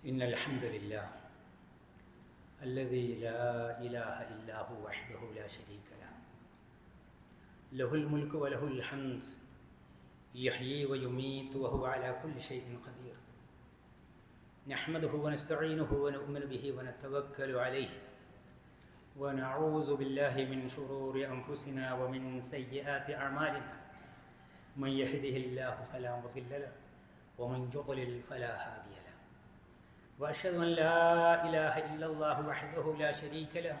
إن الحمد لله الذي لا إله إلا هو وحده لا شريك له. له الملك وله الحمد يحيي ويميت وهو على كل شيء قدير. نحمده ونستعينه ونؤمن به ونتوكل عليه. ونعوذ بالله من شرور أنفسنا ومن سيئات أعمالنا. من يهده الله فلا مضل له ومن يضلل فلا هادي له وأشهد أن لا إله إلا الله وحده لا شريك له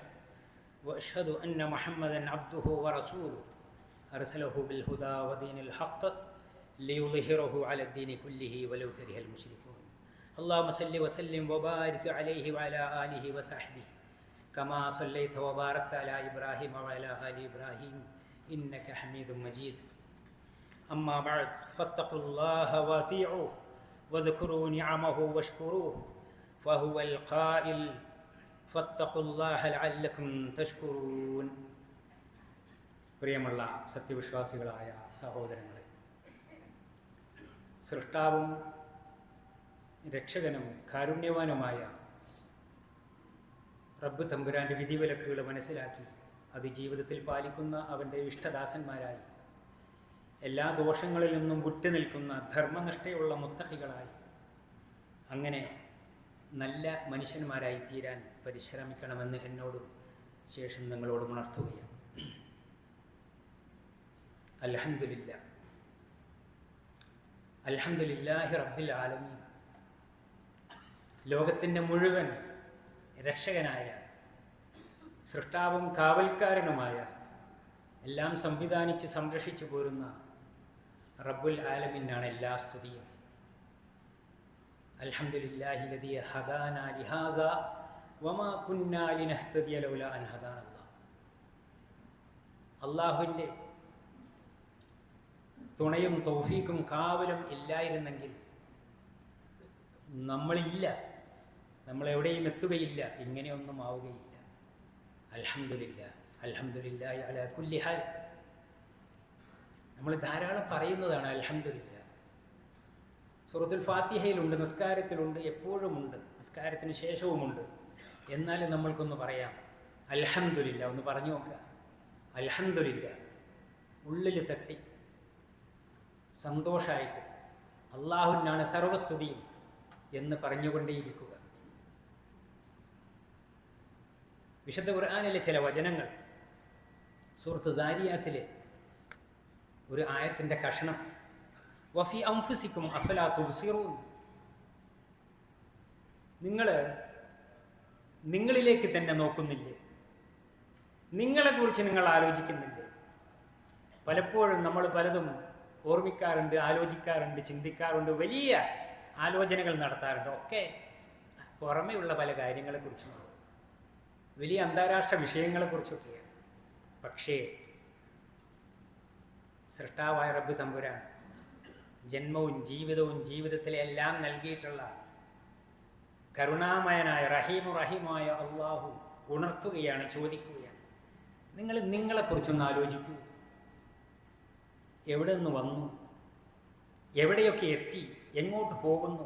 وأشهد أن محمدا عبده ورسوله. أرسله بالهدى ودين الحق ليظهره على الدين كله ولو كره المشركون. اللهم صل وسلم وبارك عليه وعلى آله وصحبه. كما صليت وباركت على إبراهيم وعلى آل إبراهيم إنك حميد مجيد. أما بعد فاتقوا الله وأطيعوه واذكروا نعمه واشكروه. فهو القائل فاتقوا الله لعلكم تشكرون പ്രിയമുള്ള സത്യവിശ്വാസികളായ സഹോദരങ്ങളെ സൃഷ്ടാവും രക്ഷകനും കാരുണ്യവാനുമായ റബ്ബ് തമ്പുരാൻ്റെ വിധിവിലക്കുകൾ മനസ്സിലാക്കി അത് ജീവിതത്തിൽ പാലിക്കുന്ന അവൻ്റെ ഇഷ്ടദാസന്മാരായി എല്ലാ ദോഷങ്ങളിൽ നിന്നും വിട്ടുനിൽക്കുന്ന ധർമ്മനിഷ്ഠയുള്ള മുത്തഹികളായി അങ്ങനെ നല്ല മനുഷ്യന്മാരായി തീരാൻ പരിശ്രമിക്കണമെന്ന് എന്നോടും ശേഷം നിങ്ങളോട് ഉണർത്തുകയാണ്. അലഹമില്ല അലഹമില്ലാഹി റബ്ബിൽ ആലമീൻ. ലോകത്തിന്റെ മുഴുവൻ രക്ഷകനായ സൃഷ്ടാവും കാവൽക്കാരനുമായ എല്ലാം സംവിധാനിച്ച് സംരക്ഷിച്ചു പോരുന്ന റബ്ബുൽ ആലമിനാണ് എല്ലാ സ്തുതിയും. അൽഹംദുലില്ലാഹില്ലദീ ഹദാന ലിഹാദ വമാ കുന്നാ ലിനഹ്തദിയ ലൗല അൻ ഹദാനല്ലാഹ് അള്ളാഹുവിന്റെ തുണയും തൗഫീക്കും കാവലും ഇല്ലായിരുന്നെങ്കിൽ നമ്മളില്ല നമ്മളെവിടെയും എത്തുകയില്ല ഇങ്ങനെയൊന്നും ആവുകയില്ല. അലഹമില്ല അൽഹംദുലില്ലാഹി അല കുല്ലി ഹാൽ. നമ്മൾ ധാരാളം പറയുന്നതാണ് അൽഹംദുലില്ല. സുറത്തുൽ ഫാത്തിഹയിലുണ്ട് നിസ്കാരത്തിലുണ്ട് എപ്പോഴുമുണ്ട് നിസ്കാരത്തിന് ശേഷവുമുണ്ട്. എന്നാലും നമ്മൾക്കൊന്ന് പറയാം അൽഹംദുലില്ല ഒന്ന് പറഞ്ഞു നോക്കുക അൽഹംദുലില്ല ഉള്ളിൽ തട്ടി സന്തോഷമായിട്ട് അള്ളാഹുവിനാണ് സർവസ്തുതിയും എന്ന് പറഞ്ഞുകൊണ്ടേയിരിക്കുക. വിശുദ്ധ ഖുർആാനിലെ ചില വചനങ്ങൾ സുഹൃത്ത് ദാരിയാത്തിലെ ഒരു ആയത്തിന്റെ കഷണം വഫി അംഫുസിക്കും അഫലാ തുബ്സിറൂൻ. നിങ്ങൾ നിങ്ങളിലേക്ക് തന്നെ നോക്കുന്നില്ലേ? നിങ്ങളെക്കുറിച്ച് നിങ്ങൾ ആലോചിക്കുന്നില്ലേ? പലപ്പോഴും നമ്മൾ പലതും ഓർമ്മിക്കാറുണ്ട് ആലോചിക്കാറുണ്ട് ചിന്തിക്കാറുണ്ട് വലിയ ആലോചനകൾ നടത്താറുണ്ട്. ഒക്കെ പുറമെയുള്ള പല കാര്യങ്ങളെക്കുറിച്ചുമാണ് വലിയ അന്താരാഷ്ട്ര വിഷയങ്ങളെക്കുറിച്ചൊക്കെയാണ്. പക്ഷേ സൃഷ്ടാവായ റബ്ബ് തമ്പുരാൻ ജന്മവും ജീവിതവും ജീവിതത്തിലെ എല്ലാം നൽകിയിട്ടുള്ള കരുണാമയനായ റഹീമു റഹീമായ അള്ളാഹു ഉണർത്തുകയാണ് ചോദിക്കുകയാണ്. നിങ്ങൾ നിങ്ങളെക്കുറിച്ചൊന്ന് ആലോചിക്കൂ. എവിടെ നിന്ന് വന്നു? എവിടെയൊക്കെ എത്തി? എങ്ങോട്ട് പോകുന്നു?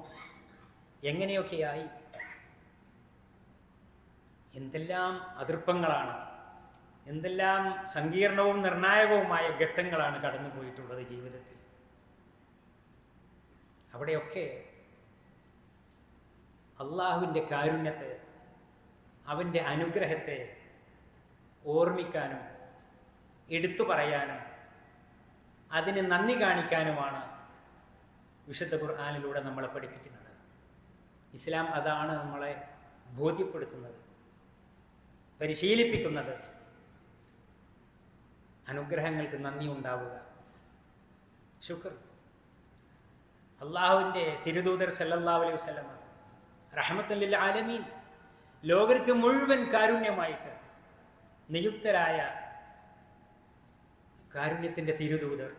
എങ്ങനെയൊക്കെയായി എന്തെല്ലാം അതിർപ്പങ്ങളാണ്? എന്തെല്ലാം സങ്കീർണവും നിർണായകവുമായ ഘട്ടങ്ങളാണ് കടന്നു പോയിട്ടുള്ളത് ജീവിതത്തിൽ? അവിടെയൊക്കെ അള്ളാഹുവിന്റെ കാരുണ്യത്തെ അവന്റെ അനുഗ്രഹത്തെ ഓർമ്മിക്കാനും എടുത്തു പറയാനും അതിന് നന്ദി കാണിക്കാനുമാണ് വിശുദ്ധ ഖുർആാനിലൂടെ നമ്മളെ പഠിപ്പിക്കുന്നത്. ഇസ്ലാം അതാണ് നമ്മളെ ബോധ്യപ്പെടുത്തുന്നത് പരിശീലിപ്പിക്കുന്നത്. അനുഗ്രഹങ്ങൾക്ക് നന്ദി ഉണ്ടാവുക. ശുക്ർ. അള്ളാഹുവിന്റെ തിരുദൂതർ സല്ലല്ലാഹു അലൈഹി വസല്ലമ റഹ്മത്തുല്ലിൽ ആലമീൻ. ലോകർക്ക് മുഴുവൻ കാരുണ്യമായിട്ട് നിയുക്തരായ കാരുണ്യത്തിന്റെ തിരുദൂതർ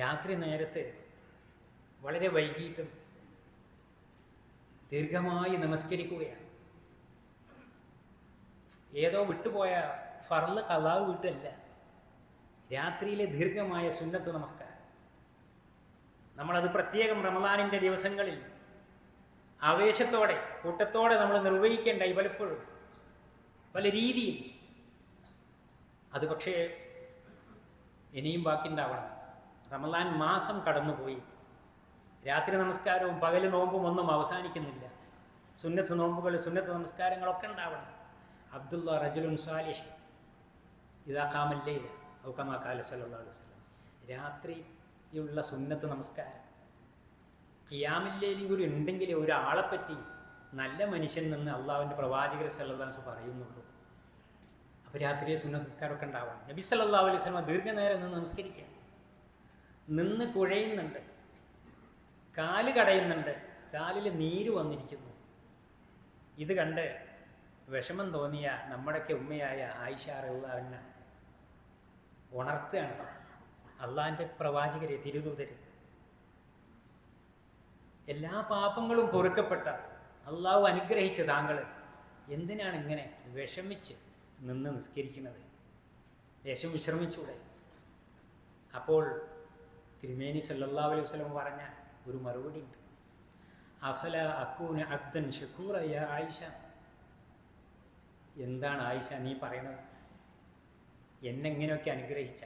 രാത്രി നേരത്ത് വളരെ വൈകിട്ടും ദീർഘമായി നമസ്കരിക്കുകയാണ്. ഏതോ വിട്ടുപോയ ഫർൾ കലാവ് വിട്ടല്ല രാത്രിയിലെ ദീർഘമായ സുന്നത്ത് നമസ്കാരം. നമ്മളത് പ്രത്യേകം റമദാനിന്റെ ദിവസങ്ങളിൽ ആവേശത്തോടെ കൂട്ടത്തോടെ നമ്മൾ നിർവഹിക്കേണ്ടായി പലപ്പോഴും പല രീതിയിൽ. അത് പക്ഷേ ഇനിയും ബാക്കിയുണ്ടാവണം. റമദാൻ മാസം കടന്നുപോയി. രാത്രി നമസ്കാരവും പകൽ നോമ്പും ഒന്നും അവസാനിക്കുന്നില്ല. സുന്നത്ത് നോമ്പുകൾ സുന്നത്ത് നമസ്കാരങ്ങളൊക്കെ ഉണ്ടാവണം. അബ്ദുള്ള റജുലുൻ സാലിഹ് ഇതാക്കാമല്ലേ ഔക്കമാ കാല അലൈഹി വസല്ലം. രാത്രിയുള്ള സുന്നത്ത് നമസ്കാരം. ഖിയാമില്ലേലും കൂടി ഉണ്ടെങ്കിൽ ഒരാളെ പറ്റി നല്ല മനുഷ്യൻ നിന്ന് അള്ളാഹുവിന്റെ പ്രവാചകർ സല്ലാസ് പറയുന്നുള്ളൂ. അപ്പോൾ രാത്രിയെ സുന്നത്ത് സംസ്കാരമൊക്കെ ഉണ്ടാവണം. നബി സല്ലല്ലാഹു അലൈഹി വസല്ലം ദീർഘനേരം നിന്ന് നമസ്കരിക്കുകയാണ്. നിന്ന് കുഴയുന്നുണ്ട്. കാൽ കടയുന്നുണ്ട്. കാലിൽ നീര് വന്നിരിക്കുന്നു. ഇത് കണ്ട് വിഷമം തോന്നിയ നമ്മുടെയൊക്കെ ഉമ്മയായ ആയിഷ അള്ളാവിനെ ഉണർത്തുകയാണ്. അള്ളാഹിന്റെ പ്രവാചകരെ തിരുദൂതരെ. എല്ലാ പാപങ്ങളും പൊറുക്കപ്പെട്ട അള്ളാഹു അനുഗ്രഹിച്ച താങ്കൾ എന്തിനാണ് ഇങ്ങനെ വിഷമിച്ച് നിന്ന് നിസ്കരിക്കുന്നത്? ലേശം വിശ്രമിച്ചൂടെ? അപ്പോൾ തിരുമേനി സല്ലാ അലൈഹി വസ്ലം പറഞ്ഞ ഒരു മറുപടി ഉണ്ട്. അഫല അക്കൂന് അബ്ദൻ ഷക്കൂറ ആയിഷ. എന്താണ് ആയിഷ നീ പറയണത് എന്നെങ്ങനെയൊക്കെ അനുഗ്രഹിച്ച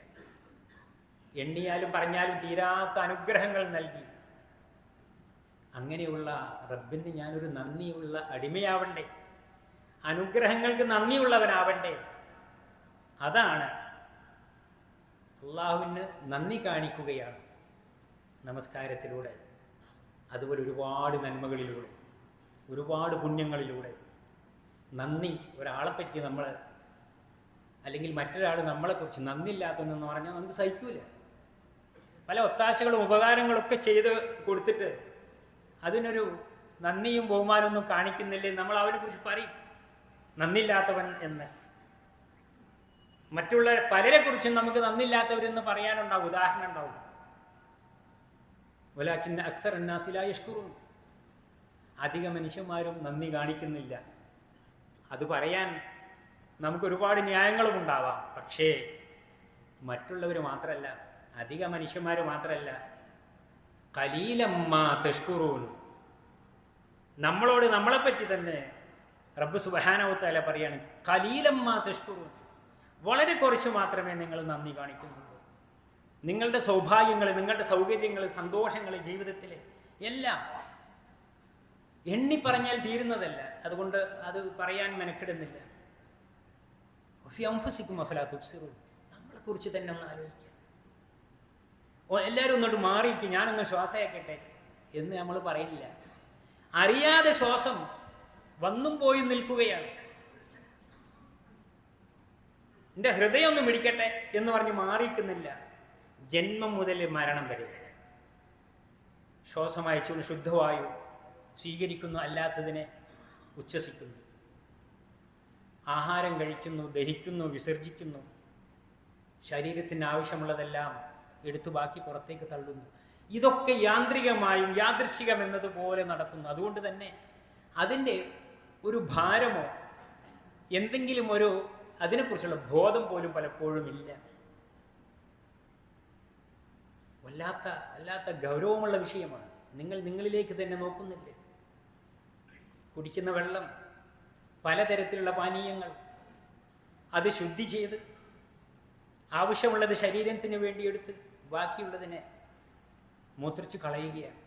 എണ്ണിയാലും പറഞ്ഞാലും തീരാത്ത അനുഗ്രഹങ്ങൾ നൽകി. അങ്ങനെയുള്ള റബ്ബിന് ഞാനൊരു നന്ദിയുള്ള അടിമയാവണ്ടേ. അനുഗ്രഹങ്ങൾക്ക് നന്ദിയുള്ളവനാവണ്ടേ. അതാണ് അള്ളാഹുവിന് നന്ദി കാണിക്കുകയാണ് നമസ്കാരത്തിലൂടെ. അതുപോലെ ഒരുപാട് നന്മകളിലൂടെ ഒരുപാട് പുണ്യങ്ങളിലൂടെ. നന്ദി ഒരാളെപ്പറ്റി നമ്മൾ അല്ലെങ്കിൽ മറ്റൊരാൾ നമ്മളെക്കുറിച്ച് നന്ദിയില്ലാത്തവനെന്ന് പറഞ്ഞാൽ നമുക്ക് സഹിക്കൂല. പല ഒത്താശകളും ഉപകാരങ്ങളും ഒക്കെ ചെയ്ത് കൊടുത്തിട്ട് അതിനൊരു നന്ദിയും ബഹുമാനമൊന്നും കാണിക്കുന്നില്ലേ? നമ്മൾ അവനെ കുറിച്ച് പറയും. നന്ദില്ലാത്തവൻ എന്ന്. മറ്റുള്ള പലരെക്കുറിച്ചും നമുക്ക് നന്ദില്ലാത്തവരെന്ന് പറയാനുണ്ടാവും. ഉദാഹരണം ഉണ്ടാവും. ഒലാക്കിൻ അക്സർ അന്നാസിലായഷ്കുറും അധിക മനുഷ്യന്മാരും നന്ദി കാണിക്കുന്നില്ല. അത് പറയാൻ നമുക്ക് ഒരുപാട് ന്യായങ്ങളും ഉണ്ടാവാം പക്ഷേ മറ്റുള്ളവർ മാത്രമല്ല അധിക മനുഷ്യന്മാർ മാത്രമല്ല കലീലമ്മ തെഷ്കുറൂൻ. നമ്മളോട് നമ്മളെപ്പറ്റി തന്നെ റബ്ബ് സുബഹാനവത്തല പറയാണ് കലീലമ്മ തെഷ്കുറൂൻ. വളരെ കുറച്ച് മാത്രമേ നിങ്ങൾ നന്ദി കാണിക്കുന്നുള്ളൂ. നിങ്ങളുടെ സൗഭാഗ്യങ്ങൾ നിങ്ങളുടെ സൗകര്യങ്ങൾ സന്തോഷങ്ങൾ ജീവിതത്തിലെ എല്ലാം എണ്ണി പറഞ്ഞാൽ തീരുന്നതല്ല. അതുകൊണ്ട് അത് പറയാൻ മെനക്കെടുന്നില്ല. അംഫസിക്കും അഫലാ തുബ്സിറു നമ്മളെ കുറിച്ച് തന്നെ ഒന്ന് ആലോചിക്കുക. എല്ലാവരും ഒന്നോട്ട് മാറിയിട്ട് ഞാനൊന്ന് ശ്വാസയാക്കട്ടെ എന്ന് നമ്മൾ പറയില്ല. അറിയാതെ ശ്വാസം വന്നും പോയി നിൽക്കുകയാണ്. എന്റെ ഹൃദയം ഒന്ന് മിടിക്കട്ടെ എന്ന് പറഞ്ഞ് മാറിക്കുന്നില്ല ജന്മം മുതൽ മരണം വരെ. ശ്വാസം അയച്ചുകൊണ്ട് ശുദ്ധവായു സ്വീകരിക്കുന്നു അല്ലാത്തതിനെ ഉച്ഛസിക്കുന്നു. ആഹാരം കഴിക്കുന്നു ദഹിക്കുന്നു വിസർജിക്കുന്നു. ശരീരത്തിന് ആവശ്യമുള്ളതെല്ലാം എടുത്തു ബാക്കി പുറത്തേക്ക് തള്ളുന്നു. ഇതൊക്കെ യാന്ത്രികമായും യാദൃശികം എന്നതുപോലെ നടക്കുന്നു. അതുകൊണ്ട് തന്നെ അതിന്റെ ഒരു ഭാരമോ എന്തെങ്കിലും ഒരു അതിനെക്കുറിച്ചുള്ള ബോധം പോലും പലപ്പോഴും ഇല്ല. വല്ലാത്ത വല്ലാത്ത ഗൗരവമുള്ള വിഷയമാണ്. നിങ്ങൾ നിങ്ങളിലേക്ക് തന്നെ നോക്കുന്നില്ലേ? കുടിക്കുന്ന വെള്ളം പലതരത്തിലുള്ള പാനീയങ്ങൾ അത് ശുദ്ധി ചെയ്ത് ആവശ്യമുള്ളത് ശരീരത്തിന് വേണ്ടി എടുത്ത് ബാക്കിയുള്ളതിനെ മൂത്രിച്ച് കളയുകയാണ്.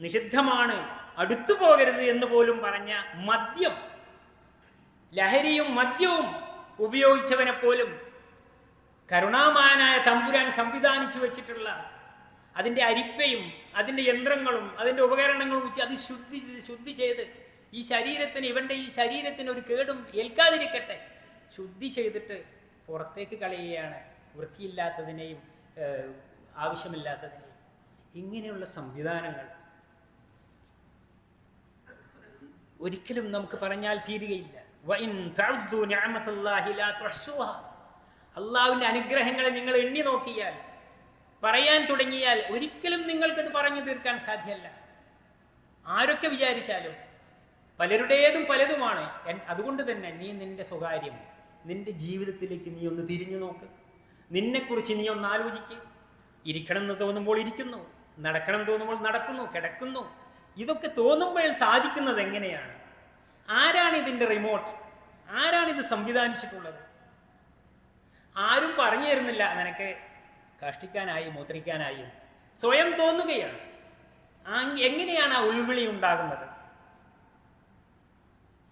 നിഷിദ്ധമാണ് അടുത്തു പോകരുത് എന്ന് പോലും പറഞ്ഞ മദ്യം ലഹരിയും മദ്യവും ഉപയോഗിച്ചവനെ പോലും കരുണാമാനായ തമ്പുരാൻ സംവിധാനിച്ചു വെച്ചിട്ടുള്ള അതിന്റെ അരിപ്പയും അതിന്റെ യന്ത്രങ്ങളും അതിന്റെ ഉപകരണങ്ങളും വെച്ച് അത് ശുദ്ധി ശുദ്ധി ചെയ്ത് ഈ ശരീരത്തിന് ഇവന്റെ ഈ ശരീരത്തിന് ഒരു കേടും ഏൽക്കാതിരിക്കട്ടെ. ശുദ്ധി ചെയ്തിട്ട് പുറത്തേക്ക് കളയുകയാണ്. വൃത്തിയില്ലാത്തതിനെയും ആവശ്യമില്ലാത്തതിനെയും ഇങ്ങനെയുള്ള സംവിധാനങ്ങൾ ഒരിക്കലും നമുക്ക് പറഞ്ഞാൽ തീരുകയില്ല. അള്ളാവിന്റെ അനുഗ്രഹങ്ങളെ നിങ്ങൾ എണ്ണി നോക്കിയാൽ പറയാൻ തുടങ്ങിയാൽ ഒരിക്കലും നിങ്ങൾക്കത് പറഞ്ഞു തീർക്കാൻ സാധ്യമല്ല. ആരൊക്കെ വിചാരിച്ചാലും പലരുടേതും പലതുമാണ്. അതുകൊണ്ട് തന്നെ നീ നിന്റെ സ്വകാര്യം നിന്റെ ജീവിതത്തിലേക്ക് നീ ഒന്ന് തിരിഞ്ഞു നോക്ക്. നിന്നെക്കുറിച്ച് നീ ഒന്ന് ആലോചിക്ക്. ഇരിക്കണം എന്ന് തോന്നുമ്പോൾ ഇരിക്കുന്നു. നടക്കണം തോന്നുമ്പോൾ നടക്കുന്നു കിടക്കുന്നു. ഇതൊക്കെ തോന്നുമ്പോൾ സാധിക്കുന്നത് എങ്ങനെയാണ്? ആരാണ് ഇതിന്റെ റിമോട്ട് ആരാണ് ഇത് സംവിധാനിച്ചിട്ടുള്ളത്? ആരും പറഞ്ഞു തരുന്നില്ല നിനക്ക് കഷ്ടിക്കാനായി മൂത്രിക്കാനായി സ്വയം തോന്നുകയാണ്. എങ്ങനെയാണ് ആ ഉൾവിളി ഉണ്ടാകുന്നത്?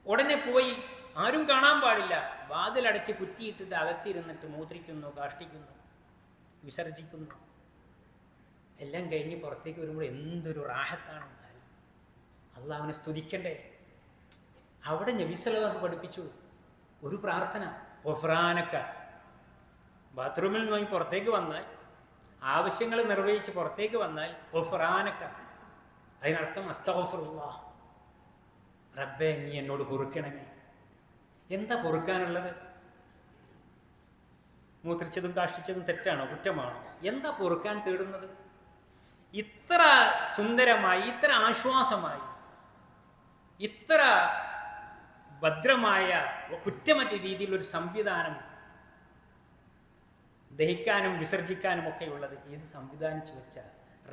ഉടനെ പോയി ആരും കാണാൻ പാടില്ല. വാതിലടച്ച് കുറ്റിയിട്ടിട്ട് അകത്തിരുന്നിട്ട് മൂത്രിക്കുന്നു കാഷ്ടിക്കുന്നു വിസർജിക്കുന്നു. എല്ലാം കഴിഞ്ഞ് പുറത്തേക്ക് വരുമ്പോൾ എന്തൊരു റാഹത്താണ് എന്നാൽ. അള്ളാഹുവിനെ സ്തുതിക്കണ്ടേ. അവിടെ നബിസലദാസ് പഠിപ്പിച്ചു. ഒരു പ്രാർത്ഥന ഒഫ്രാനക്ക ബാത്റൂമിൽ നോക്കി പുറത്തേക്ക് വന്നാൽ ആവശ്യങ്ങൾ നിർവഹിച്ച് പുറത്തേക്ക് വന്നാൽ ഒഫ്രാനക്ക അതിനർത്ഥം അസ്തഫറുല്ലാ റബ്ബെ നീ എന്നോട് പൊറുക്കണമേ. എന്താ പൊറുക്കാനുള്ളത്? മൂത്രിച്ചതും കാഷ്ടിച്ചതും തെറ്റാണോ? കുറ്റമാണോ? എന്താ പൊറുക്കാൻ തേടുന്നത്? ഇത്ര സുന്ദരമായി ഇത്ര ആശ്വാസമായി ഇത്ര ഭദ്രമായ കുറ്റമറ്റ രീതിയിൽ ഒരു സംവിധാനം ദഹിക്കാനും വിസർജിക്കാനും ഒക്കെ ഉള്ളത് ഏത് സംവിധാനിച്ചു വെച്ച?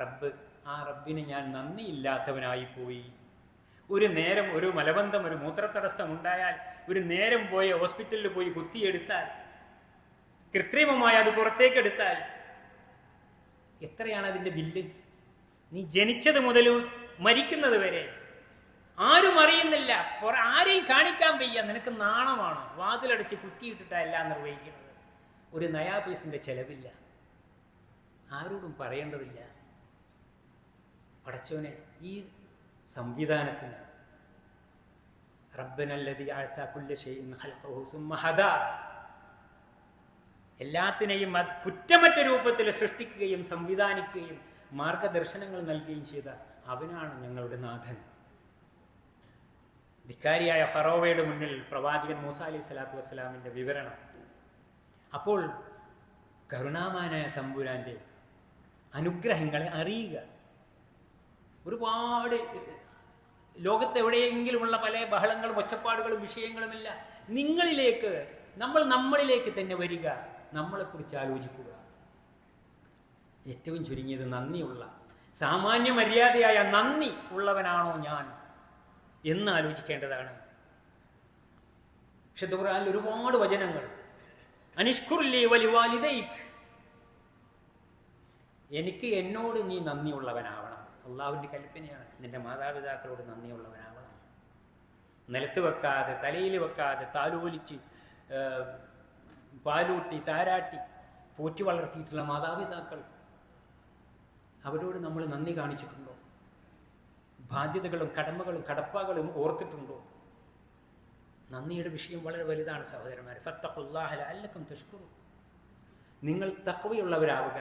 റബ്ബ്. ആ റബ്ബിന് ഞാൻ നന്ദിയില്ലാത്തവനായി പോയി. ഒരു നേരം ഒരു മലബന്ധം ഒരു മൂത്രത്തടസ്സം ഉണ്ടായാൽ ഒരു നേരം പോയി ഹോസ്പിറ്റലിൽ പോയി കുത്തിയെടുത്താൽ കൃത്രിമമായി അത് പുറത്തേക്കെടുത്താൽ എത്രയാണ് അതിന്റെ ബില്ല്? നീ ജനിച്ചത് മുതൽ മരിക്കുന്നത് വരെ ആരും അറിയുന്നില്ല. ആരെയും കാണിക്കാൻ വയ്യ. നിനക്ക് നാണമാണ്? വാതിലടച്ച് കുറ്റിയിട്ടിട്ടാ എല്ലാം നിർവഹിക്കുന്നത്. ഒരു നയാ ചെലവില്ല. ആരോടും പറയേണ്ടതില്ല. പടച്ചോനെ ഈ സംവിധാനത്തിന്. റബ്ബനല്ലതി സുമ്മ എല്ലാത്തിനെയും അത് കുറ്റമറ്റ രൂപത്തിൽ സൃഷ്ടിക്കുകയും സംവിധാനിക്കുകയും മാർഗദർശനങ്ങൾ നൽകുകയും ചെയ്ത അവനാണ് ഞങ്ങളുടെ നാഥൻ. ധിക്കാരിയായ ഫറോവയുടെ മുന്നിൽ പ്രവാചകൻ മൂസ അലി സ്വലാത്തു വസ്സലാമിന്റെ വിവരണം. അപ്പോൾ കരുണാമാനായ തമ്പുരാന്റെ അനുഗ്രഹങ്ങളെ അറിയുക. ഒരുപാട് ലോകത്തെവിടെയെങ്കിലുമുള്ള പല ബഹളങ്ങളും ഒച്ചപ്പാടുകളും വിഷയങ്ങളുമില്ല നിങ്ങളിലേക്ക് നമ്മൾ നമ്മളിലേക്ക് തന്നെ വരിക. നമ്മളെക്കുറിച്ച് ആലോചിക്കുക. ഏറ്റവും ചുരുങ്ങിയത് നന്ദിയുള്ള സാമാന്യ മര്യാദയായ നന്ദി ഉള്ളവനാണോ ഞാൻ എന്ന് ആലോചിക്കേണ്ടതാണ്. വിശുദ്ധ ഖുർആനിൽ ഒരുപാട് വചനങ്ങൾ. അനിഷ്കുറില്ലേ വലിവാലിതൈക്ക് എനിക്ക് എന്നോട് നീ നന്ദിയുള്ളവനാവണം. അള്ളാഹുവിന്റെ കൽപ്പനയാണ്. നിന്റെ മാതാപിതാക്കളോട് നന്ദിയുള്ളവനാവണം. നിലത്ത് വെക്കാതെ തലയിൽ വെക്കാതെ താലോലിച്ച് പാലൂട്ടി താരാട്ടി പോറ്റി വളർത്തിയിട്ടുള്ള മാതാപിതാക്കൾ അവരോട് നമ്മൾ നന്ദി കാണിച്ചിട്ടുണ്ടോ? ബാധ്യതകളും കടമകളും കടപ്പാകളും ഓർത്തിട്ടുണ്ടോ? നന്ദിയുടെ വിഷയം വളരെ വലുതാണ് സഹോദരന്മാരെ. ഫത്തഖുല്ലാഹല അല്ലക്കും തഷ്കുറു. നിങ്ങൾ തക്കവയുള്ളവരാവുക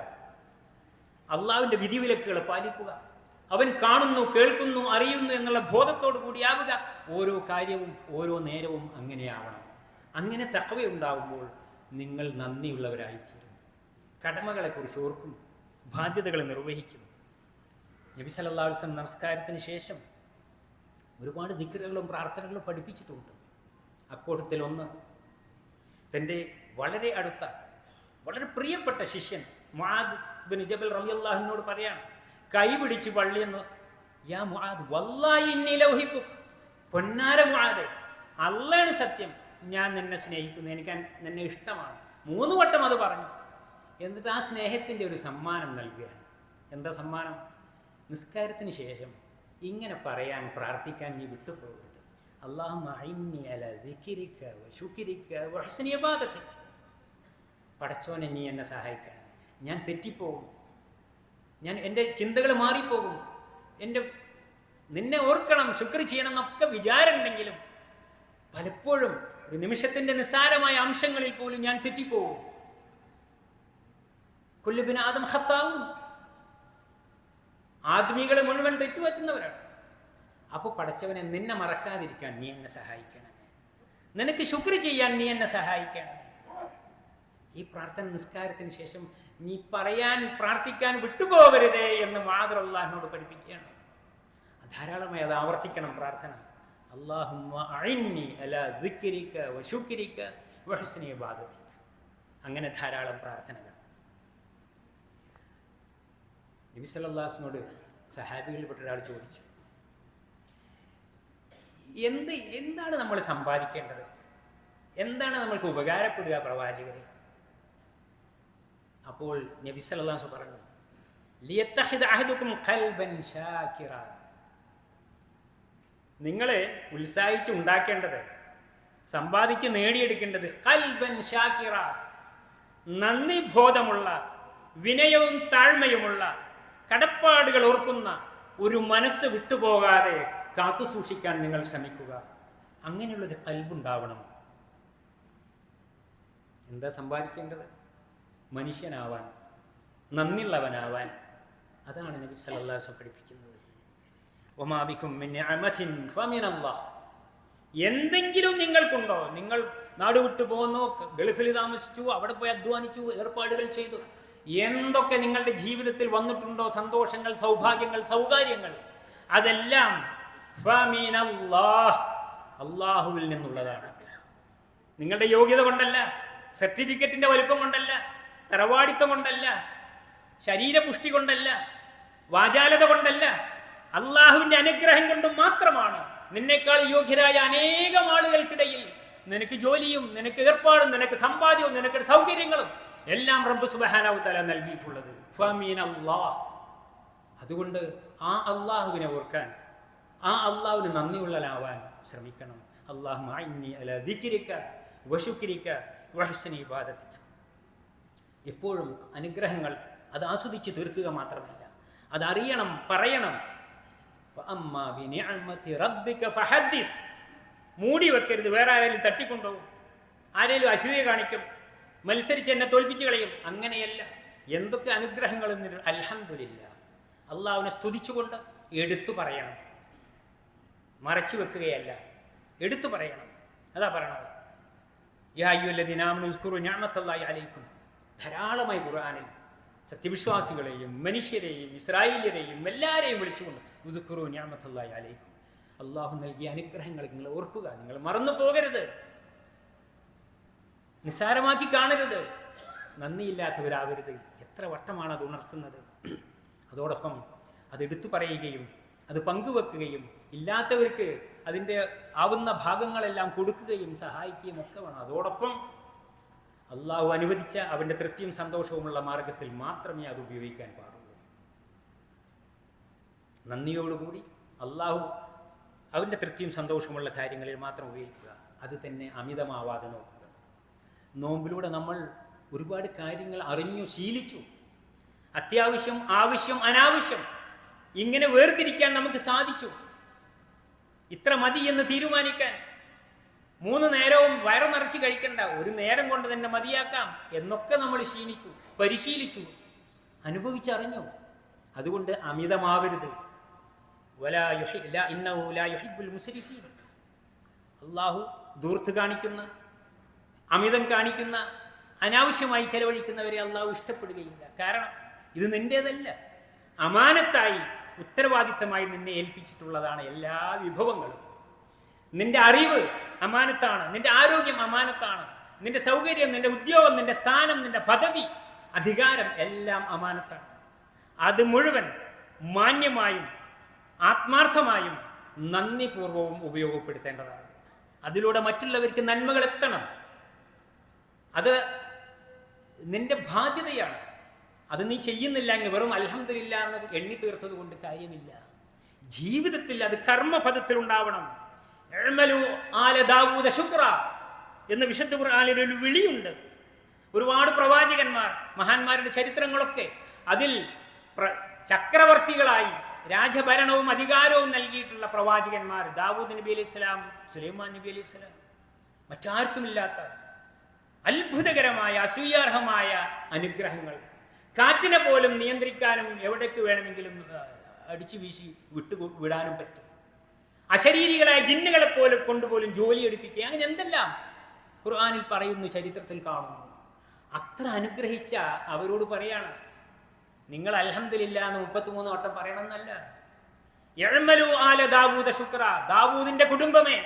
അള്ളാവിന്റെ വിധിവിലക്കുകൾ പാലിക്കുക. അവൻ കാണുന്നു കേൾക്കുന്നു അറിയുന്നു എന്നുള്ള ബോധത്തോടു കൂടിയാവുക. ഓരോ കാര്യവും ഓരോ നേരവും അങ്ങനെയാവണം. അങ്ങനെ തക്കവയുണ്ടാവുമ്പോൾ നിങ്ങൾ നന്ദിയുള്ളവരായിത്തീരും. കടമകളെക്കുറിച്ച് ഓർക്കും ബാധ്യതകളെ നിർവഹിക്കും. നബി വസല്ലം നമസ്കാരത്തിന് ശേഷം ഒരുപാട് ദിക്കറുകളും പ്രാർത്ഥനകളും പഠിപ്പിച്ചിട്ടുണ്ട്. അക്കൂട്ടത്തിൽ ഒന്ന് തന്റെ വളരെ അടുത്ത വളരെ പ്രിയപ്പെട്ട ശിഷ്യൻ മാദ് ബിൻ ജബൽ റബിയുള്ളാഹിനോട് പറയാണ് കൈ പിടിച്ച് പള്ളിയെന്ന് യാ മുആദ് വല്ലായി ഇന്നി പൊന്നാര മുആദ് അള്ളയാണ് സത്യം. ഞാൻ നിന്നെ സ്നേഹിക്കുന്നു എനിക്ക് നിന്നെ ഇഷ്ടമാണ്. മൂന്ന് വട്ടം അത് പറഞ്ഞു. എന്നിട്ട് ആ സ്നേഹത്തിന്റെ ഒരു സമ്മാനം നൽകുകയാണ്. എന്താ സമ്മാനം? നിസ്കാരത്തിന് ശേഷം ഇങ്ങനെ പറയാൻ പ്രാർത്ഥിക്കാൻ നീ വിട്ടുപോകരുത്. അള്ളാഹു പടച്ചോനെ നീ എന്നെ സഹായിക്കണം ഞാൻ തെറ്റിപ്പോകും. ഞാൻ എന്റെ ചിന്തകൾ മാറിപ്പോകും. എന്റെ നിന്നെ ഓർക്കണം ശുക്ർ ചെയ്യണം എന്നൊക്കെ വിചാരമുണ്ടെങ്കിലും പലപ്പോഴും ഒരു നിമിഷത്തിന്റെ നിസ്സാരമായ അംശങ്ങളിൽ പോലും ഞാൻ തെറ്റിപ്പോകും. കൊല്ലുബിന് ആദം ഹത്താവും ആത്മീകളെ മുഴുവൻ തെറ്റുപറ്റുന്നവരാണ്. അപ്പോൾ പടച്ചവനെ നിന്നെ മറക്കാതിരിക്കാൻ നീ എന്നെ സഹായിക്കണം നിനക്ക് ശുക്ർ ചെയ്യാൻ നീ എന്നെ സഹായിക്കണമേ. ഈ പ്രാർത്ഥന നിസ്കാരത്തിന് ശേഷം നീ പറയാൻ പ്രാർത്ഥിക്കാൻ വിട്ടുപോകരുതേ എന്ന് മാതൃ അള്ളാഹിനോട് പഠിപ്പിക്കുകയാണ്. ധാരാളമായി അത് ആവർത്തിക്കണം പ്രാർത്ഥന. അള്ളാഹുമ്മ അങ്ങനെ ധാരാളം പ്രാർത്ഥനകൾ. നബി സല്ലാസ്മോട് സഹാബികളിൽപ്പെട്ട ഒരാൾ ചോദിച്ചു. എന്ത് എന്താണ് നമ്മൾ സമ്പാദിക്കേണ്ടത്? എന്താണ് നമ്മൾക്ക് ഉപകാരപ്പെടുക പ്രവാചകരെ? അപ്പോൾ നബി അലൈഹി പറഞ്ഞു നിങ്ങളെ ഉത്സാഹിച്ച് ഉണ്ടാക്കേണ്ടത് സമ്പാദിച്ച് നേടിയെടുക്കേണ്ടത് കൽബൻ ഷാക്കിറ നന്ദി ബോധമുള്ള വിനയവും താഴ്മയുമുള്ള കടപ്പാടുകൾ ഓർക്കുന്ന ഒരു മനസ്സ് വിട്ടുപോകാതെ കാത്തു സൂക്ഷിക്കാൻ നിങ്ങൾ ശ്രമിക്കുക. അങ്ങനെയുള്ളൊരു കൽബുണ്ടാവണം എന്താ സമ്പാദിക്കേണ്ടത്? മനുഷ്യനാവാൻ നന്ദിയുള്ളവനാവാൻ. അതാണ് നബി വസല്ലം പഠിപ്പിക്കുന്നത്. ഒമാബിക്കും എന്തെങ്കിലും നിങ്ങൾക്കുണ്ടോ? നിങ്ങൾ നാടുവിട്ടു പോകുന്നു ഗൾഫിൽ താമസിച്ചു അവിടെ പോയി അധ്വാനിച്ചു ഏർപ്പാടുകൾ ചെയ്തു. എന്തൊക്കെ നിങ്ങളുടെ ജീവിതത്തിൽ വന്നിട്ടുണ്ടോ? സന്തോഷങ്ങൾ സൗഭാഗ്യങ്ങൾ സൗകാര്യങ്ങൾ? അതെല്ലാം അള്ളാഹുവിൽ നിന്നുള്ളതാണ്. നിങ്ങളുടെ യോഗ്യത കൊണ്ടല്ല സർട്ടിഫിക്കറ്റിന്റെ വലുപ്പം കൊണ്ടല്ല തറവാടിത്തം കൊണ്ടല്ല ശരീരപുഷ്ടി കൊണ്ടല്ല വാചാലത കൊണ്ടല്ല അള്ളാഹുവിന്റെ അനുഗ്രഹം കൊണ്ട് മാത്രമാണ് നിന്നേക്കാൾ യോഗ്യരായ അനേകം ആളുകൾക്കിടയിൽ നിനക്ക് ജോലിയും നിനക്ക് ഏർപ്പാടും നിനക്ക് സമ്പാദ്യവും നിനക്ക് സൗകര്യങ്ങളും എല്ലാം റബ്ബ് സുബഹാനാവുത്തല നൽകിയിട്ടുള്ളത്. അതുകൊണ്ട് ആ അള്ളാഹുവിനെ ഓർക്കാൻ ആ അള്ളാഹുവിന് നന്ദിയുള്ളലാവാൻ ശ്രമിക്കണം. അള്ളാഹു അല ദിക്കിരിക്ക വശുക്കിരിക്ക വഹസനി ഇബാദത്തിക്ക എപ്പോഴും അനുഗ്രഹങ്ങൾ അത് ആസ്വദിച്ച് തീർക്കുക മാത്രമല്ല. അതറിയണം പറയണം. മൂടി വെക്കരുത് വേറെ ആരെങ്കിലും തട്ടിക്കൊണ്ടുപോകും ആരെങ്കിലും അശൂയ കാണിക്കും മത്സരിച്ച് എന്നെ തോൽപ്പിച്ച് കളയും. അങ്ങനെയല്ല. എന്തൊക്കെ അനുഗ്രഹങ്ങൾ അലഹന്തുലില്ല അള്ളാഹുവിനെ സ്തുതിച്ചുകൊണ്ട് എടുത്തു പറയണം. മറച്ചു വെക്കുകയല്ല. എടുത്തു പറയണം. അതാ പറയണത്. യാ അയ്യോ അല്ലെ ദിനാമനുസ്കുറു ഞാൻ അത്തല്ലായി അലൈക്കും. ധാരാളമായി ഖുർആനിൽ സത്യവിശ്വാസികളെയും മനുഷ്യരെയും ഇസ്രായേലിയരെയും എല്ലാവരെയും വിളിച്ചുകൊണ്ട് ഉദുക്കുറു ഞാമത്തല്ലായി അലൈക്കും. അള്ളാഹു നൽകിയ അനുഗ്രഹങ്ങൾ നിങ്ങൾ ഓർക്കുക. നിങ്ങൾ മറന്നു പോകരുത്. നിസ്സാരമാക്കി കാണരുത്. നന്ദിയില്ലാത്തവരാവരുത്. എത്ര വട്ടമാണ് അത് ഉണർത്തുന്നത്. അതോടൊപ്പം അത് എടുത്തു പറയുകയും അത് പങ്കുവെക്കുകയും ഇല്ലാത്തവർക്ക് അതിന്റെ ആവുന്ന ഭാഗങ്ങളെല്ലാം കൊടുക്കുകയും സഹായിക്കുകയും ഒക്കെ വേണം. അതോടൊപ്പം അള്ളാഹു അനുവദിച്ച അവന്റെ തൃപ്തിയും സന്തോഷവുമുള്ള മാർഗത്തിൽ മാത്രമേ അത് ഉപയോഗിക്കാൻ പാടുള്ളൂ. നന്ദിയോടുകൂടി അള്ളാഹു അവന്റെ തൃപ്തിയും സന്തോഷവുമുള്ള കാര്യങ്ങളിൽ മാത്രം ഉപയോഗിക്കുക. അത് തന്നെ അമിതമാവാതെ നോക്കുക. നോമ്പിലൂടെ നമ്മൾ ഒരുപാട് കാര്യങ്ങൾ അറിഞ്ഞു ശീലിച്ചു. അത്യാവശ്യം ആവശ്യം അനാവശ്യം ഇങ്ങനെ വേർതിരിക്കാൻ നമുക്ക് സാധിച്ചു. ഇത്ര മതി എന്ന് തീരുമാനിക്കാൻ മൂന്ന് നേരവും വയറു നിറച്ച് കഴിക്കണ്ട. ഒരു നേരം കൊണ്ട് തന്നെ മതിയാക്കാം. എന്നൊക്കെ നമ്മൾ ക്ഷീണിച്ചു പരിശീലിച്ചു. അനുഭവിച്ചറിഞ്ഞു. അതുകൊണ്ട് അമിതമാവരുത്. അള്ളാഹു ദൂർത്ത് കാണിക്കുന്ന അമിതം കാണിക്കുന്ന അനാവശ്യമായി ചെലവഴിക്കുന്നവരെ അള്ളാഹു ഇഷ്ടപ്പെടുകയില്ല. കാരണം ഇത് നിന്റേതല്ല. അമാനത്തായി ഉത്തരവാദിത്തമായി നിന്നെ ഏൽപ്പിച്ചിട്ടുള്ളതാണ് എല്ലാ വിഭവങ്ങളും. നിന്റെ അറിവ് അമാനത്താണ്. നിന്റെ ആരോഗ്യം അമാനത്താണ്. നിന്റെ സൗകര്യം നിന്റെ ഉദ്യോഗം നിന്റെ സ്ഥാനം നിന്റെ പദവി അധികാരം എല്ലാം അമാനത്താണ്. അത് മുഴുവൻ മാന്യമായും ആത്മാർത്ഥമായും നന്ദിപൂർവവും ഉപയോഗപ്പെടുത്തേണ്ടതാണ്. അതിലൂടെ മറ്റുള്ളവർക്ക് നന്മകൾ എത്തണം. അത് നിന്റെ ബാധ്യതയാണ്. അത് നീ ചെയ്യുന്നില്ല എന്ന് വെറും അലഹമില്ല എന്ന് എണ്ണി തീർത്തത് കൊണ്ട് കാര്യമില്ല. ജീവിതത്തിൽ അത് കർമ്മപഥത്തിൽ ഉണ്ടാവണം. ആല ദാവൂദ ശുക്ര എന്ന വിശുദ്ധ ഖുർആനിൽ ഒരു വിളിയുണ്ട്. ഒരുപാട് പ്രവാചകന്മാർ മഹാന്മാരുടെ ചരിത്രങ്ങളൊക്കെ അതിൽ ചക്രവർത്തികളായി രാജഭരണവും അധികാരവും നൽകിയിട്ടുള്ള പ്രവാചകന്മാർ ദാവൂദ് നബി അലൈഹി സ്വലാം സുലൈമാൻ നബി അലൈഹി സ്വലാം. മറ്റാർക്കുമില്ലാത്ത അത്ഭുതകരമായ അസൂയാർഹമായ അനുഗ്രഹങ്ങൾ. കാറ്റിനെ പോലും നിയന്ത്രിക്കാനും എവിടേക്ക് വേണമെങ്കിലും അടിച്ചു വീശി വിട്ടു വിടാനും പറ്റും. അശരീരികളായ ജിന്നുകളെ പോലെ കൊണ്ടുപോലും ജോലി എടുപ്പിക്കുക അങ്ങനെ എന്തെല്ലാം ഖുർആാനിൽ പറയുന്നു ചരിത്രത്തിൽ കാണുന്നു. അത്ര അനുഗ്രഹിച്ച അവരോട് പറയാണ് നിങ്ങൾ അലഹമില്ല എന്ന് മുപ്പത്തിമൂന്ന് വട്ടം പറയണമെന്നല്ല. എഴമലു ആല ദാവൂദ ശുക്ര ദാവൂദിന്റെ കുടുംബമേ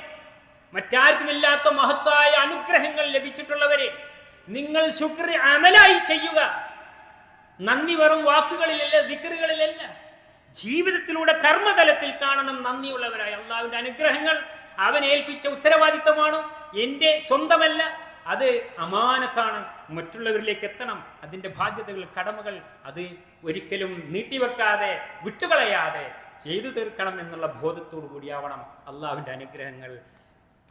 മറ്റാർക്കുമില്ലാത്ത മഹത്തായ അനുഗ്രഹങ്ങൾ ലഭിച്ചിട്ടുള്ളവരെ നിങ്ങൾ ശുക്രി അമലായി ചെയ്യുക. നന്ദി വെറും വാക്കുകളിലല്ല ദിക്കറുകളിലല്ല ജീവിതത്തിലൂടെ കർമ്മതലത്തിൽ കാണണം നന്ദിയുള്ളവരായ അള്ളാഹുവിന്റെ അനുഗ്രഹങ്ങൾ അവൻ ഏൽപ്പിച്ച ഉത്തരവാദിത്തമാണ് എന്റെ സ്വന്തമല്ല അത് അമാനത്താണ്. മറ്റുള്ളവരിലേക്ക് എത്തണം. അതിന്റെ ബാധ്യതകൾ കടമകൾ അത് ഒരിക്കലും നീട്ടിവെക്കാതെ വിട്ടുകളയാതെ ചെയ്തു തീർക്കണം എന്നുള്ള ബോധത്തോടു കൂടിയാവണം അള്ളാഹുവിന്റെ അനുഗ്രഹങ്ങൾ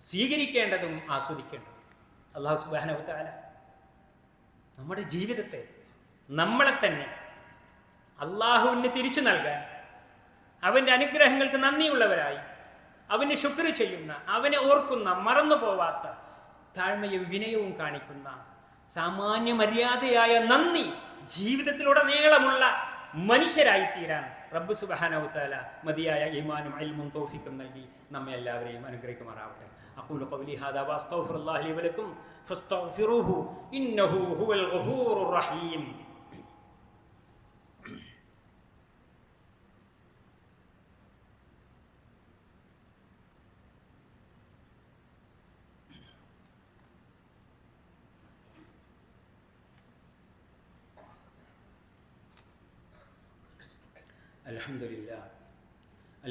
സ്വീകരിക്കേണ്ടതും ആസ്വദിക്കേണ്ടതും. അള്ളാഹു സുബാനവത്താല നമ്മുടെ ജീവിതത്തെ നമ്മളെ തന്നെ അള്ളാഹുവിന് തിരിച്ചു നൽകാൻ അവൻ്റെ അനുഗ്രഹങ്ങൾക്ക് നന്ദിയുള്ളവരായി അവന് ശുക്ർ ചെയ്യുന്ന അവനെ ഓർക്കുന്ന മറന്നു പോവാത്ത താഴ്മയും വിനയവും കാണിക്കുന്ന സാമാന്യ മര്യാദയായ നന്ദി ജീവിതത്തിലുടനീളമുള്ള മനുഷ്യരായി തീരാൻ റബ്ബ് സുബഹാനവുത്താല മതിയായ ഈമാനും അൽമും തോഫിക്കും നൽകി നമ്മെ എല്ലാവരെയും അനുഗ്രഹിക്കുമാറാവട്ടെ أقول قولي هذا وأستغفر الله لي ولكم فاستغفروه إنه هو الغفور الرحيم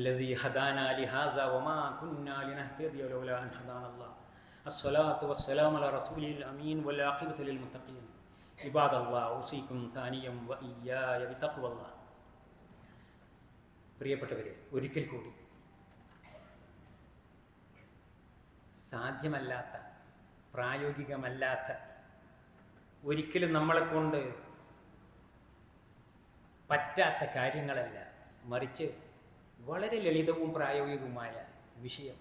അല്ലതി ഹദാന വമാ കുന്ന ലിനഹ്തദിയ ലൗല അൻ ഹദാന അസ്സലാത്തു വസ്സലാമു അലാ റസൂലിൽ അമീൻ വൽ ലിൽ മുത്തഖീൻ. ഇബാദ അല്ലാഹ് സാനിയം വ ഇയ്യായ പ്രിയപ്പെട്ടവരെ ഒരിക്കൽ കൂടി. സാധ്യമല്ലാത്ത പ്രായോഗികമല്ലാത്ത ഒരിക്കലും നമ്മളെക്കൊണ്ട് പറ്റാത്ത കാര്യങ്ങളല്ല മറിച്ച് വളരെ ലളിതവും പ്രായോഗികവുമായ വിഷയം.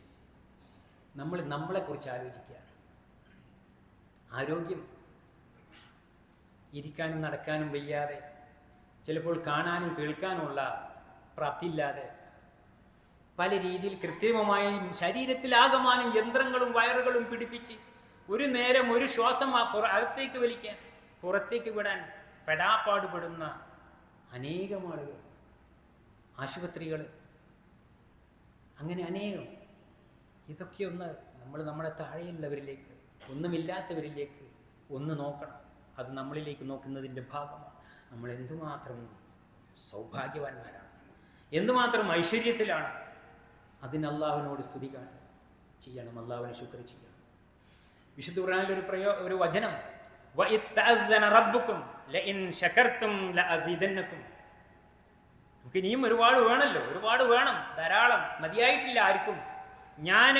നമ്മൾ നമ്മളെക്കുറിച്ച് ആലോചിക്കുക. ആരോഗ്യം ഇരിക്കാനും നടക്കാനും വയ്യാതെ ചിലപ്പോൾ കാണാനും കേൾക്കാനുമുള്ള പ്രാപ്തിയില്ലാതെ പല രീതിയിൽ കൃത്രിമമായി ശരീരത്തിലാകമാനം യന്ത്രങ്ങളും വയറുകളും പിടിപ്പിച്ച് ഒരു നേരം ഒരു ശ്വാസം അകത്തേക്ക് വലിക്കാൻ പുറത്തേക്ക് വിടാൻ പെടാപ്പാടുപെടുന്ന അനേകം ആളുകൾ ആശുപത്രികൾ അങ്ങനെ അനേകം. ഇതൊക്കെ ഒന്ന് നമ്മൾ നമ്മുടെ താഴെയുള്ളവരിലേക്ക് ഒന്നുമില്ലാത്തവരിലേക്ക് ഒന്ന് നോക്കണം. അത് നമ്മളിലേക്ക് നോക്കുന്നതിന്റെ ഭാഗമാണ്. നമ്മൾ എന്തുമാത്രം സൗഭാഗ്യവാന്മാരാണ്. എന്തുമാത്രം ഐശ്വര്യത്തിലാണ് അതിന് അള്ളാഹുവിനോട് സ്തുതി ചെയ്യണം അള്ളാഹുവിനെ ശുക്ർ ചെയ്യണം. വിശുദ്ധ ഖുർആാനിൽ ഒരു പ്രയോ ഒരു വചനം റബ്ബുക്കും നമുക്ക് ഇനിയും ഒരുപാട് വേണമല്ലോ ഒരുപാട് വേണം ധാരാളം മതിയായിട്ടില്ല ആർക്കും. ഞാൻ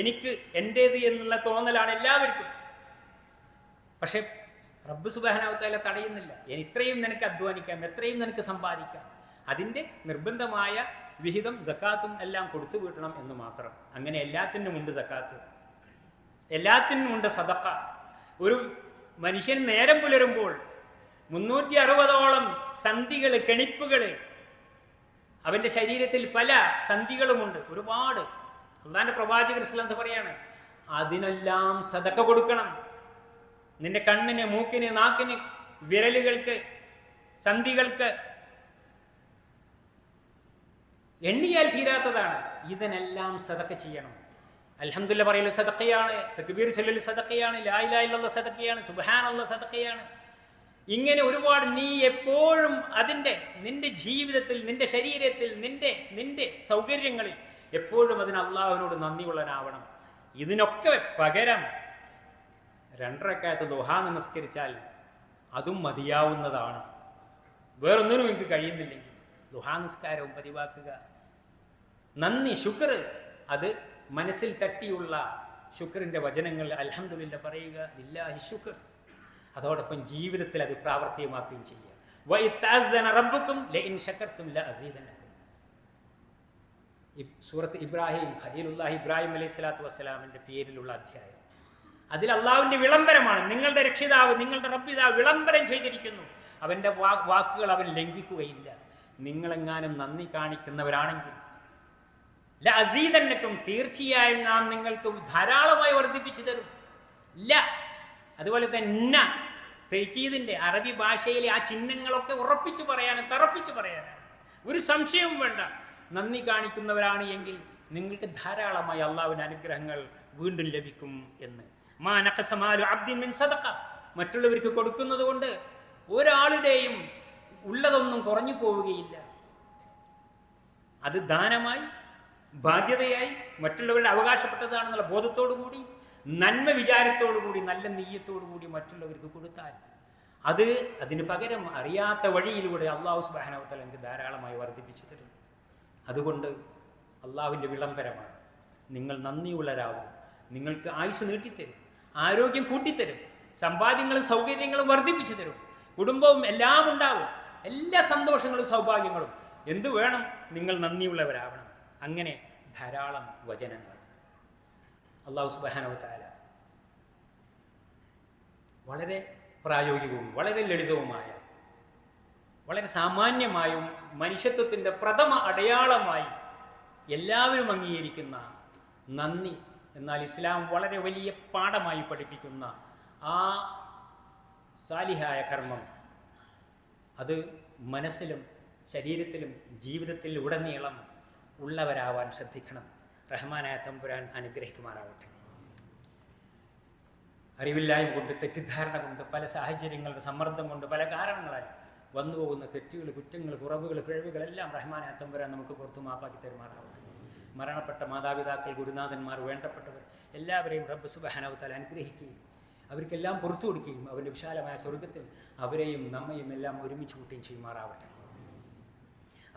എനിക്ക് എന്റേത് എന്നുള്ള തോന്നലാണ് എല്ലാവർക്കും. പക്ഷെ റബ്ബ് സുബാനാവത്താല തടയുന്നില്ല. ഇത്രയും നിനക്ക് അധ്വാനിക്കാം എത്രയും നിനക്ക് സമ്പാദിക്കാം. അതിന്റെ നിർബന്ധമായ വിഹിതം ജക്കാത്തും എല്ലാം കൊടുത്തു വീട്ടണം എന്ന് മാത്രം. അങ്ങനെ എല്ലാത്തിനും ഉണ്ട് ജക്കാത്ത് എല്ലാത്തിനും ഉണ്ട് സദക്ക ഒരു മനുഷ്യൻ നേരം പുലരുമ്പോൾ മുന്നൂറ്റി അറുപതോളം സന്ധികൾ കെണിപ്പുകൾ അവന്റെ ശരീരത്തിൽ പല സന്ധികളുമുണ്ട്. ഒരുപാട്. അള്ളാന്റെ പ്രവാചകർ ഇസ്ലാംസ് പറയാണ് അതിനെല്ലാം സതക്ക കൊടുക്കണം. നിന്റെ കണ്ണിന് മൂക്കിന് നാക്കിന് വിരലുകൾക്ക് സന്ധികൾക്ക് എണ്ണിയാൽ തീരാത്തതാണ്. ഇതിനെല്ലാം സതക്ക ചെയ്യണം. അലഹമുല്ല പറയൽ സതക്കയാണ് തക്ബീർ ചൊല്ലൽ സതക്കയാണ് ലായിലായിലുള്ള സതക്കയാണ് സുബഹാനുള്ള സദക്കയാണ്. ഇങ്ങനെ ഒരുപാട് നീ എപ്പോഴും അതിന്റെ നിന്റെ ജീവിതത്തിൽ നിന്റെ ശരീരത്തിൽ നിന്റെ നിന്റെ സൗകര്യങ്ങളിൽ എപ്പോഴും അതിന് അള്ളാഹുവിനോട് നന്ദിയുള്ളവനാവണം. ഇതിനൊക്കെ പകരം രണ്ടരക്കാലത്ത് ദുഹ നമസ്കരിച്ചാൽ അതും മതിയാവുന്നതാണ്. വേറൊന്നിനും എനിക്ക് കഴിയുന്നില്ലെങ്കിൽ ദുഹാ നിസ്കാരവും പതിവാക്കുക. നന്ദി ശുക്ർ. അത് മനസ്സിൽ തട്ടിയുള്ള ശുക്രിന്റെ വചനങ്ങൾ അലഹമുല്ല പറയുക ഇല്ലാഹി ശുക്ർ. അതോടൊപ്പം ജീവിതത്തിൽ അത് പ്രാവർത്തികമാക്കുകയും ചെയ്യുക. സൂറത്ത് ഇബ്രാഹിം ഖലീലുല്ലാഹി ഇബ്രാഹിം അലൈഹി സ്വലാത്തു വസ്സലാമിന്റെ പേരിലുള്ള അധ്യായം. അതിൽ അള്ളാഹുവിന്റെ വിളംബരമാണ്. നിങ്ങളുടെ രക്ഷിതാവ് നിങ്ങളുടെ റബ്ബിതാവ് വിളംബരം ചെയ്തിരിക്കുന്നു. അവന്റെ വാക്കുകൾ അവൻ ലംഘിക്കുകയില്ല. നിങ്ങളെങ്ങാനും നന്ദി കാണിക്കുന്നവരാണെങ്കിൽ ല അസീതന്നക്കും തീർച്ചയായും നാം നിങ്ങൾക്ക് ധാരാളമായി വർദ്ധിപ്പിച്ചു തരും. ല അതുപോലെ തന്നെ തെക്കീതിന്റെ അറബി ഭാഷയിലെ ആ ചിഹ്നങ്ങളൊക്കെ ഉറപ്പിച്ചു പറയാനും തറപ്പിച്ചു പറയാനാണ് ഒരു സംശയവും വേണ്ട. നന്ദി കാണിക്കുന്നവരാണ് എങ്കിൽ നിങ്ങൾക്ക് ധാരാളമായി അള്ളാവിന്റെ അനുഗ്രഹങ്ങൾ വീണ്ടും ലഭിക്കും എന്ന്. മാ നഖസമാലു അബ്ദിൻ മിൻ സദഖ. മറ്റുള്ളവർക്ക് കൊടുക്കുന്നത് കൊണ്ട് ഒരാളുടെയും ഉള്ളതൊന്നും കുറഞ്ഞു പോവുകയില്ല. അത് ദാനമായി ബാധ്യതയായി മറ്റുള്ളവരുടെ അവകാശപ്പെട്ടതാണെന്നുള്ള ബോധത്തോടു കൂടി നന്മ വിചാരത്തോടുകൂടി നല്ല കൂടി മറ്റുള്ളവർക്ക് കൊടുത്താൽ അത് അതിന് പകരം അറിയാത്ത വഴിയിലൂടെ അള്ളാഹു സുബാനവത്തൽ എനിക്ക് ധാരാളമായി വർദ്ധിപ്പിച്ചു തരും. അതുകൊണ്ട് അള്ളാഹുവിന്റെ വിളംബരമാണ്. നിങ്ങൾ നന്ദിയുള്ളവരാവും. നിങ്ങൾക്ക് ആയുസ് നീട്ടിത്തരും. ആരോഗ്യം കൂട്ടിത്തരും. സമ്പാദ്യങ്ങളും സൗകര്യങ്ങളും വർദ്ധിപ്പിച്ചു തരും. കുടുംബവും എല്ലാം ഉണ്ടാവും. എല്ലാ സന്തോഷങ്ങളും സൗഭാഗ്യങ്ങളും. എന്തു വേണം? നിങ്ങൾ നന്ദിയുള്ളവരാവണം. അങ്ങനെ ധാരാളം വചനങ്ങൾ. അള്ളാഹു സുബാനവത്താല വളരെ പ്രായോഗികവും വളരെ ലളിതവുമായ വളരെ സാമാന്യമായും മനുഷ്യത്വത്തിന്റെ പ്രഥമ അടയാളമായി എല്ലാവരും അംഗീകരിക്കുന്ന നന്ദി എന്നാൽ ഇസ്ലാം വളരെ വലിയ പാഠമായി പഠിപ്പിക്കുന്ന ആ സാലിഹായ കർമ്മം അത് മനസ്സിലും ശരീരത്തിലും ജീവിതത്തിൽ ഉടനീളം ഉള്ളവരാവാൻ ശ്രദ്ധിക്കണം. റഹ്മാനായ തമ്പുരാൻ അനുഗ്രഹിക്കുമാറാവട്ടെ. അറിവില്ലായ്മ കൊണ്ട് തെറ്റിദ്ധാരണ കൊണ്ട് പല സാഹചര്യങ്ങളുടെ സമ്മർദ്ദം കൊണ്ട് പല കാരണങ്ങളാൽ വന്നു പോകുന്ന തെറ്റുകൾ കുറ്റങ്ങൾ കുറവുകൾ പിഴവുകളെല്ലാം റഹ്മാനായ തമ്പുരാൻ നമുക്ക് പുറത്തു മാപ്പാക്കി തരുമാറാവട്ടെ. മരണപ്പെട്ട മാതാപിതാക്കൾ ഗുരുനാഥന്മാർ വേണ്ടപ്പെട്ടവർ എല്ലാവരെയും റബ്ബ് സുബഹാനവത്താൽ അനുഗ്രഹിക്കുകയും അവർക്കെല്ലാം പുറത്തു കൊടുക്കുകയും അവന്റെ വിശാലമായ സ്വർഗത്തിൽ അവരെയും നമ്മയും എല്ലാം ഒരുമിച്ച് കൂട്ടുകയും ചെയ്യുമാറാവട്ടെ.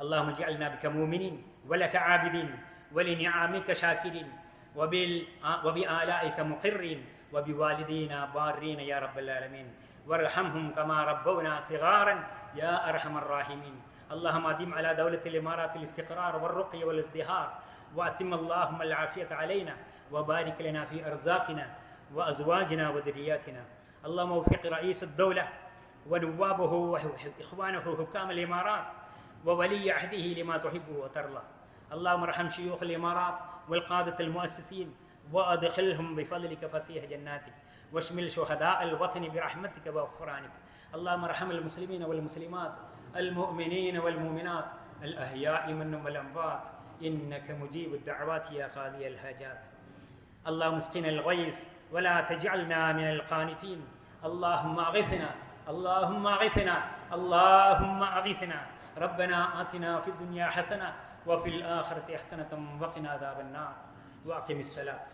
അള്ളാഹു ജഅൽനാ ബിക മുഅ്മിനീൻ വലക ആബിദീൻ ولنعمك شاكرين وبال وبآلائك مقرين وبوالدينا بارين يا رب العالمين. وارحمهم كما ربونا صغارا يا أرحم الراحمين. اللهم أدم على دولة الإمارات الاستقرار والرقي والازدهار وأتم اللهم العافية علينا وبارك لنا في أرزاقنا وأزواجنا وذرياتنا. اللهم وفق رئيس الدولة ونوابه وإخوانه حكام الإمارات وولي عهده لما تحبه وترضى. اللهم ارحم شيوخ الإمارات والقادة المؤسسين وأدخلهم بفضلك فسيح جناتك واشمل شهداء الوطن برحمتك وغفرانك. اللهم ارحم المسلمين والمسلمات المؤمنين والمؤمنات الأحياء منهم والأموات. إنك مجيب الدعوات يا قاضي الحاجات. اللهم اسقنا الغيث ولا تجعلنا من القانتين. اللهم أغثنا اللهم أغثنا اللهم أغثنا. ربنا آتنا في الدنيا حسنة وفي الآخرة حسنة وقنا عذاب النار. وأقم الصلاة.